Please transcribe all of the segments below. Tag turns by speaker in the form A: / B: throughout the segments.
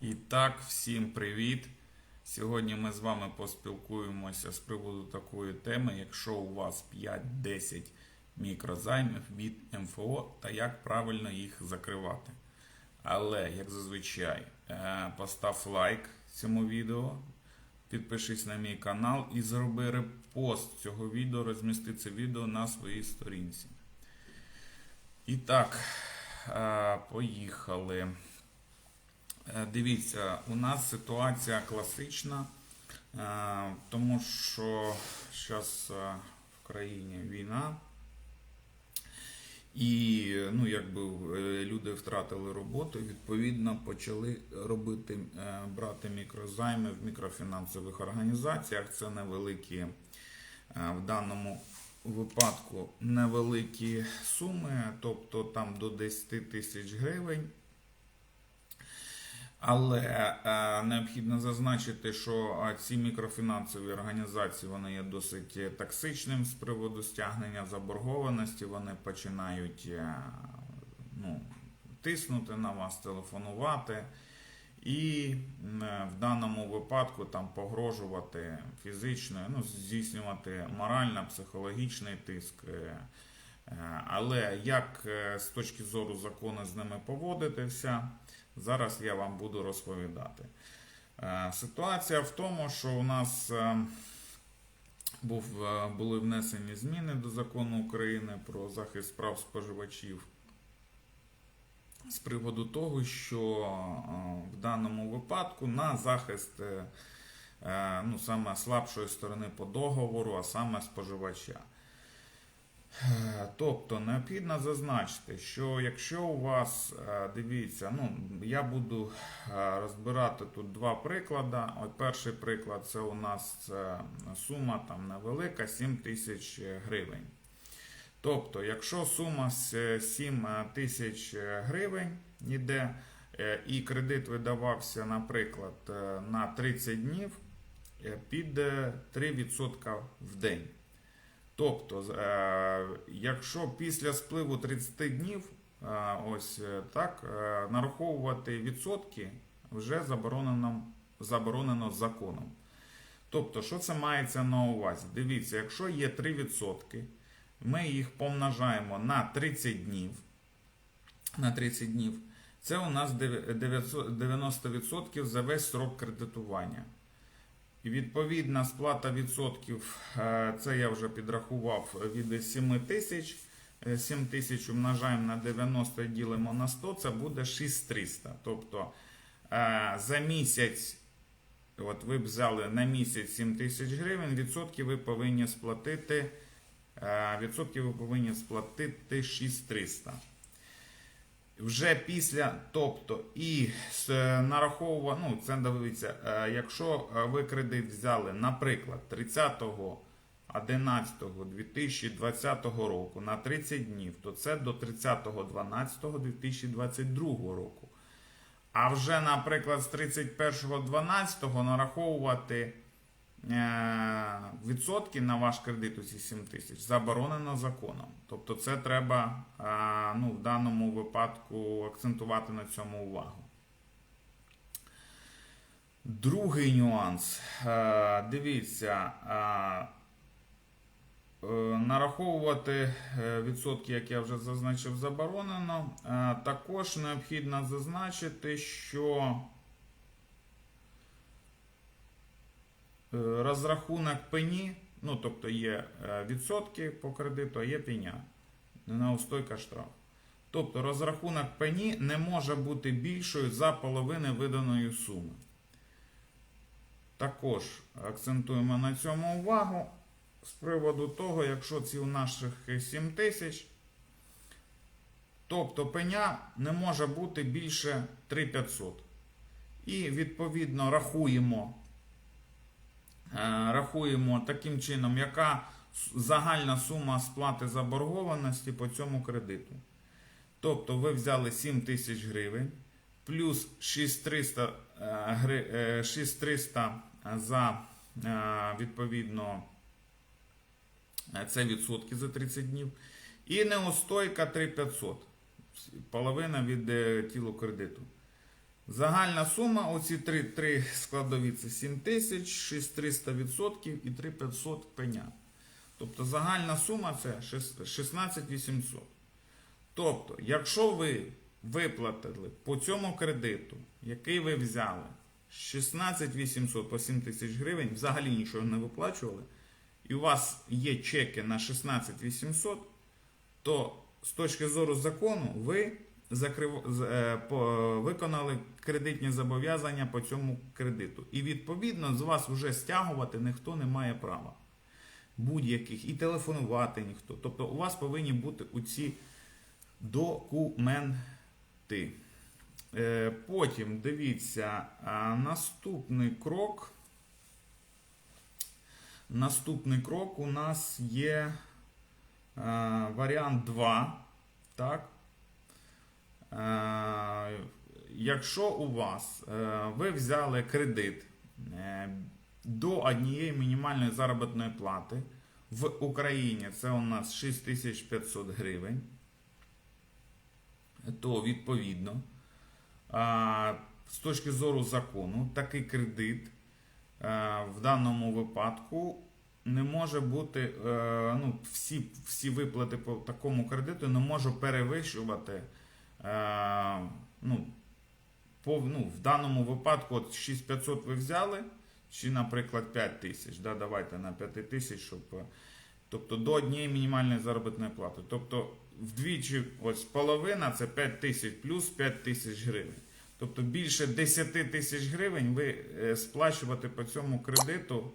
A: І так, всім привіт! Сьогодні ми з вами поспілкуємося з приводу такої теми, якщо у вас 5-10 мікрозаймів від МФО та як правильно їх закривати. Але, як зазвичай, е, постав лайк цьому відео, підпишись на мій канал і зроби репост цього відео, розмісти це відео на своїй сторінці. І так, е, поїхали. Е, Дивіться, у нас ситуація класична, е, тому що зараз в країні війна, і ну, якби е, люди втратили роботу, відповідно почали робити, е, брати мікрозайми в мікрофінансових організаціях. Це невеликі е, в даному випадку невеликі суми, тобто там до 10 тисяч гривень. Але е, необхідно зазначити, що е, ці мікрофінансові організації вони є досить токсичним з приводу стягнення заборгованості. Вони починають е, ну, тиснути на вас, телефонувати. І в даному випадку там погрожувати фізично, ну, здійснювати морально-психологічний тиск. Але як з точки зору закону з ними поводитися, зараз я вам буду розповідати. Е, Ситуація в тому, що у нас е, був, е, були внесені зміни до закону України про захист прав споживачів з приводу того, що в даному випадку на захист ну, саме слабшої сторони по договору, а саме споживача. Е, Тобто необхідно зазначити, що якщо у вас, е, дивіться, ну я буду е, розбирати тут два приклади. От перший приклад це у нас сума там невелика 7 тисяч гривень. Тобто, якщо сума з 7 тисяч гривень йде, і кредит видавався, наприклад, на 30 днів під е, 3% в день. Тобто, е, якщо після спливу 30 днів е, ось е, так, нараховувати відсотки вже заборонено, заборонено законом. Тобто, що це мається на увазі? Дивіться, якщо є 3%, ми їх помножаємо на 30 днів. На 30 днів. Це у нас 90% за весь срок кредитування. І відповідна сплата відсотків, е, це я вже підрахував від 7 тисяч. Е, 7 тисяч умножаємо на 90 і ділимо на 100, це буде 6300. Тобто е, за місяць, от ви б взяли на місяць 7 тисяч гривень, відсотки ви повинні сплатити, е, відсотки ви повинні сплатити 6300. Вже після, тобто, і з- нараховува, ну, це дивіться, е, якщо е, ви кредит взяли, наприклад, 30.11.2020 року на 30 днів, то це до 30.12.2022 року. А вже, наприклад, з 31.12 нараховувати е, відсотки на ваш кредит у ці 7 тисяч заборонено законом. Тобто це треба е, ну, в даному випадку акцентувати на цьому увагу. Другий нюанс. Е, Дивіться, е, е, нараховувати е, відсотки, як я вже зазначив, заборонено. Е, Також необхідно зазначити, що розрахунок пені, ну тобто є е, відсотки по кредиту, а є пеня, неустойка штраф. Тобто розрахунок пені не може бути більшою за половини виданої суми. Також акцентуємо на цьому увагу з приводу того, якщо ці у наших 7 тисяч, тобто пеня не може бути більше 3500. І відповідно рахуємо Е, рахуємо таким чином, яка загальна сума сплати заборгованості по цьому кредиту. Тобто ви взяли 7 тисяч гривень плюс 6300, е, е, 6300 за е, відповідно е, це відсотки за 30 днів. І неустойка 3500. Половина від е, тілу кредиту. Загальна сума, оці три, три складові це 7 тисяч, 6300 відсотків і 3500 пеня. Тобто загальна сума це 16800. Тобто, якщо ви виплатили по цьому кредиту, який ви взяли, 16800 по 7 тисяч гривень, взагалі нічого не виплачували, і у вас є чеки на 16800, то з точки зору закону ви закрив... е, виконали кредитні зобов'язання по цьому кредиту. І відповідно з вас вже стягувати ніхто не має права. Будь-яких і телефонувати ніхто. Тобто у вас повинні бути оці документи. Е, Потім дивіться, наступний крок. Наступний крок у нас є е, варіант 2. Так? Е, якщо у вас е, ви взяли кредит е, до однієї мінімальної заробітної плати в Україні це у нас 6500 гривень, то відповідно з точки зору закону такий кредит в даному випадку не може бути, ну, всі, всі виплати по такому кредиту не може перевищувати. Е, ну, по, ну, в даному випадку от 6500 ви взяли, чи, наприклад, 5 тисяч. Да, давайте на 5 тисяч, щоб. е, Тобто до однієї мінімальної заробітної плати. Тобто вдвічі, ось половина це 5 тисяч плюс 5 тисяч гривень. Тобто більше 10 тисяч гривень ви е, сплачувати по цьому кредиту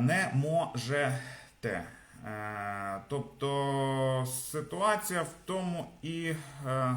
A: не можете. Е, Тобто ситуація в тому і е,